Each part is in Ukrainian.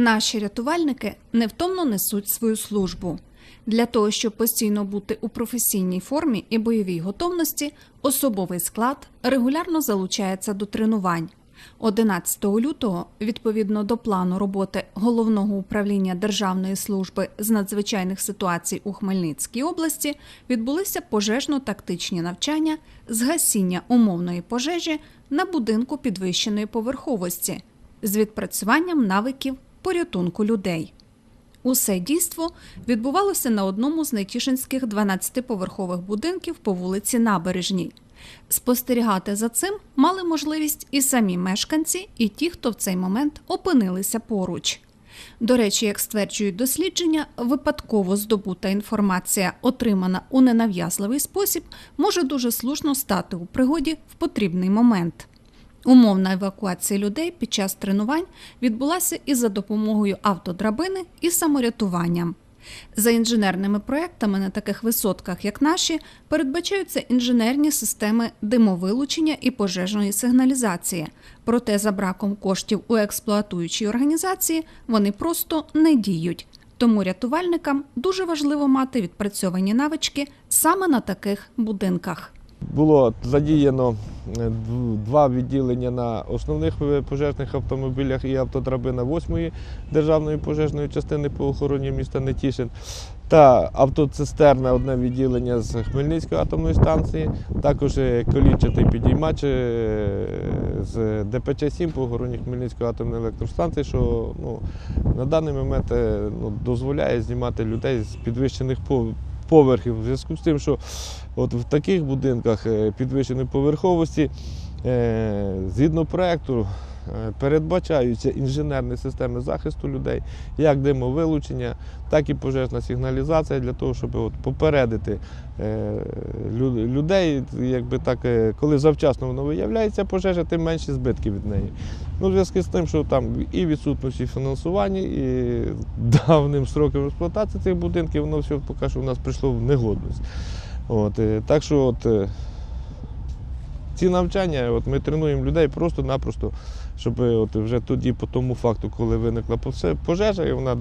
Наші рятувальники невтомно несуть свою службу. Для того, щоб постійно бути у професійній формі і бойовій готовності, особовий склад регулярно залучається до тренувань. 11 лютого, відповідно до плану роботи головного управління Державної служби з надзвичайних ситуацій у Хмельницькій області, відбулися пожежно-тактичні навчання з гасіння умовної пожежі на будинку підвищеної поверховості з відпрацюванням навиків порятунку людей. Усе дійство відбувалося на одному з найтішинських 12-поверхових будинків по вулиці Набережній. Спостерігати за цим мали можливість і самі мешканці, і ті, хто в цей момент опинилися поруч. До речі, як стверджують дослідження, випадково здобута інформація, отримана у ненав'язливий спосіб, може дуже слушно стати у пригоді в потрібний момент. Умовна евакуація людей під час тренувань відбулася із за допомогою автодрабини і саморятуванням. За інженерними проектами на таких висотках, як наші, передбачаються інженерні системи димовилучення і пожежної сигналізації. Проте, за браком коштів у експлуатуючій організації, вони просто не діють. Тому рятувальникам дуже важливо мати відпрацьовані навички саме на таких будинках. Було задіяно е, два відділення на основних пожежних автомобілях і автодрабина 8-ї державної пожежної частини по охороні міста Нетішин. Та автоцистерна одне відділення з Хмельницької атомної станції, також е, колінчатий підіймач е, з ДПЧ-7 по охороні Хмельницької атомної електростанції, що ну, на даний момент ну, дозволяє знімати людей з підвищених поверхів. У зв'язку з тим, що От в таких будинках е, підвищеної поверховості, е, згідно проекту, передбачаються інженерні системи захисту людей, як димовилучення, так і пожежна сигналізація для того, щоб от попередити е, людей, якби так, е, коли завчасно воно виявляється пожежа, тим менші збитки від неї. Ну, в зв'язку з тим, що там і відсутності фінансування, і давним сроком експлуатації цих будинків, воно все поки що в нас прийшло в негодність. От, е, так що от, е, ці навчання от ми тренуємо людей просто-напросто, щоб от вже тоді, по тому факту, коли виникла пожежа, і вона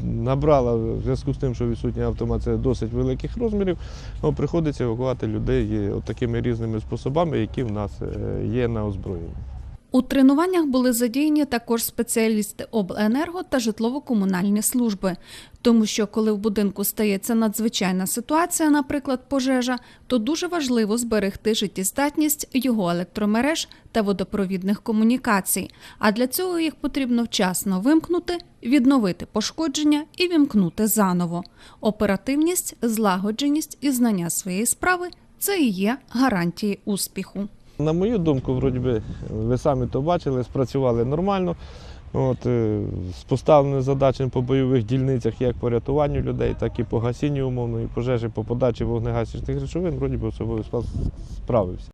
набрала в зв'язку з тим, що відсутній автомат це досить великих розмірів, ну, приходиться евакувати людей от такими різними способами, які в нас е, є на озброєнні. У тренуваннях були задіяні також спеціалісти обленерго та житлово-комунальні служби, тому що коли в будинку стається надзвичайна ситуація, наприклад, пожежа, то дуже важливо зберегти життєздатність його електромереж та водопровідних комунікацій. А для цього їх потрібно вчасно вимкнути, відновити пошкодження і вімкнути заново. Оперативність, злагодженість і знання своєї справи це і є гарантії успіху. На мою думку, вроді би, ви самі то бачили, спрацювали нормально. От, е, з поставленими задачами по бойових дільницях як по рятуванню людей, так і по гасінню умовної пожежі, по подачі вогнегасічних речовин, вроді би склад справився.